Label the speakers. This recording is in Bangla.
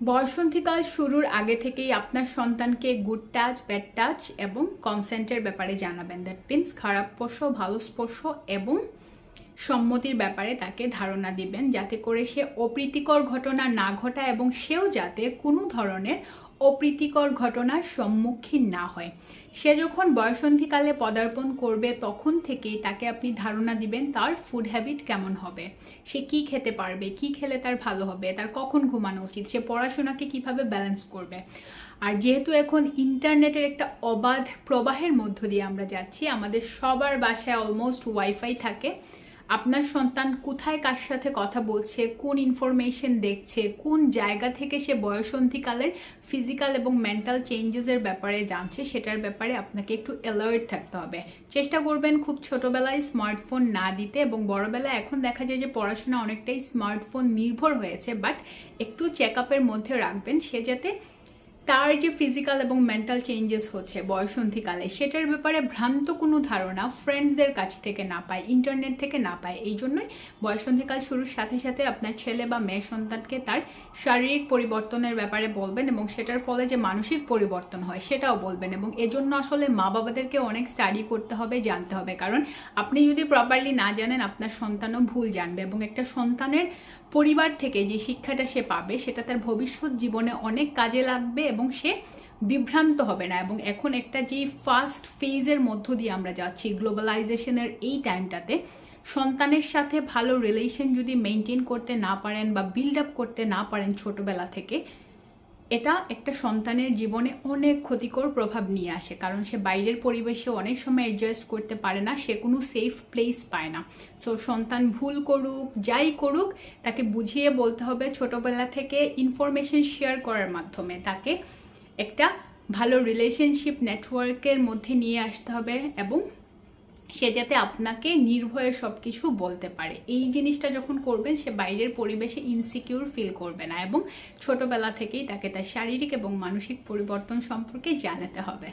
Speaker 1: বয়সন্ধিকাল শুরুর আগে থেকেই আপনার সন্তানকে গুড টাচ ব্যাড টাচ এবং কনসেন্টের ব্যাপারে জানাবেন। দ্যাট মিনস খারাপ স্পর্শ ভালো স্পর্শ এবং সম্মতির ব্যাপারে তাকে ধারণা দিবেন। যাতে করে সে অপ্রীতিকর ঘটনা না ঘটায় এবং সেও যাতে কোনো ধরনের অপ্রীতিকর ঘটনার সম্মুখীন না হয়। সে যখন বয়সন্ধিকালে পদার্পণ করবে, তখন থেকেই তাকে আপনি ধারণা দিবেন তার ফুড হ্যাবিট কেমন হবে। সে কি খেতে পারবে, কি খেলে তার ভালো হবে, তার কখন ঘুমানো উচিত, সে পড়াশোনাকে কীভাবে ব্যালেন্স করবে। আর যেহেতু এখন ইন্টারনেটের একটা অবাধ প্রবাহের মধ্য দিয়ে আমরা যাচ্ছি, আমাদের সবার বাসায় অলমোস্ট ওয়াইফাই থাকে। আপনার সন্তান কোথায় কার সাথে কথা বলছে, কোন ইনফরমেশন দেখছে, কোন জায়গা থেকে সে বয়সন্ধিকালের ফিজিক্যাল এবং মেন্টাল চেঞ্জেসের ব্যাপারে জানছে, সেটার ব্যাপারে আপনাকে একটু অ্যালার্ট থাকতে হবে। চেষ্টা করবেন খুব ছোটোবেলায় স্মার্টফোন না দিতে এবং বড়বেলায় এখন দেখা যায় যে পড়াশোনা অনেকটাই স্মার্টফোন নির্ভর হয়েছে বাট একটু চেক মধ্যে রাখবেন, সে যাতে তার যে ফিজিক্যাল এবং মেন্টাল চেঞ্জেস হচ্ছে বয়সন্ধিকালে, সেটার ব্যাপারে ভ্রান্ত কোনো ধারণা ফ্রেন্ডসদের কাছ থেকে না পায় ইন্টারনেট থেকে না পায়। এই জন্যই বয়সন্ধিকাল শুরুর সাথে সাথে আপনার ছেলে বা মেয়ে সন্তানকে তার শারীরিক পরিবর্তনের ব্যাপারে বলবেন এবং সেটার ফলে যে মানসিক পরিবর্তন হয় সেটাও বলবেন এবং এজন্য আসলে মা বাবাদেরকে অনেক স্টাডি করতে হবে, জানতে হবে। কারণ আপনি যদি প্রপারলি না জানেন, আপনার সন্তানও ভুল জানবে এবং একটা সন্তানের পরিবার থেকে যে শিক্ষাটা সে পাবে, সেটা তার ভবিষ্যৎ জীবনে অনেক কাজে লাগবে এবং সে বিভ্রান্ত হবে না এবং এখন একটা যে ফার্স্ট ফেজের মধ্য দিয়ে আমরা যাচ্ছি গ্লোবালাইজেশনের এই টাইমটাতে সন্তানের সাথে ভালো রিলেশন যদি মেনটেন করতে না পারেন বা বিল্ড আপ করতে না পারেন ছোটবেলা থেকে এটা একটা সন্তানের জীবনে অনেক ক্ষতিকর প্রভাব নিয়ে আসে, কারণ সে বাইরের পরিবেশে অনেক সময় অ্যাডজাস্ট করতে পারে না, সে কোনো সেফ প্লেস পায় না। সো সন্তান ভুল করুক, যাই করুক, তাকে বুঝিয়ে বলতে হবে ছোটোবেলা থেকে ইনফরমেশন শেয়ার করার মাধ্যমে। তাকে একটা ভালো রিলেশনশিপ নেটওয়ার্কের মধ্যে নিয়ে আসতে হবে এবং সে যাতে আপনাকে নির্ভয়ে সব কিছু বলতে পারে। এই জিনিসটা যখন করবেন, সে বাইরের পরিবেশে ইনসিকিউর ফিল করবে না এবং ছোটবেলা থেকেই তাকে তার শারীরিক এবং মানসিক পরিবর্তন সম্পর্কে জানাতে হবে।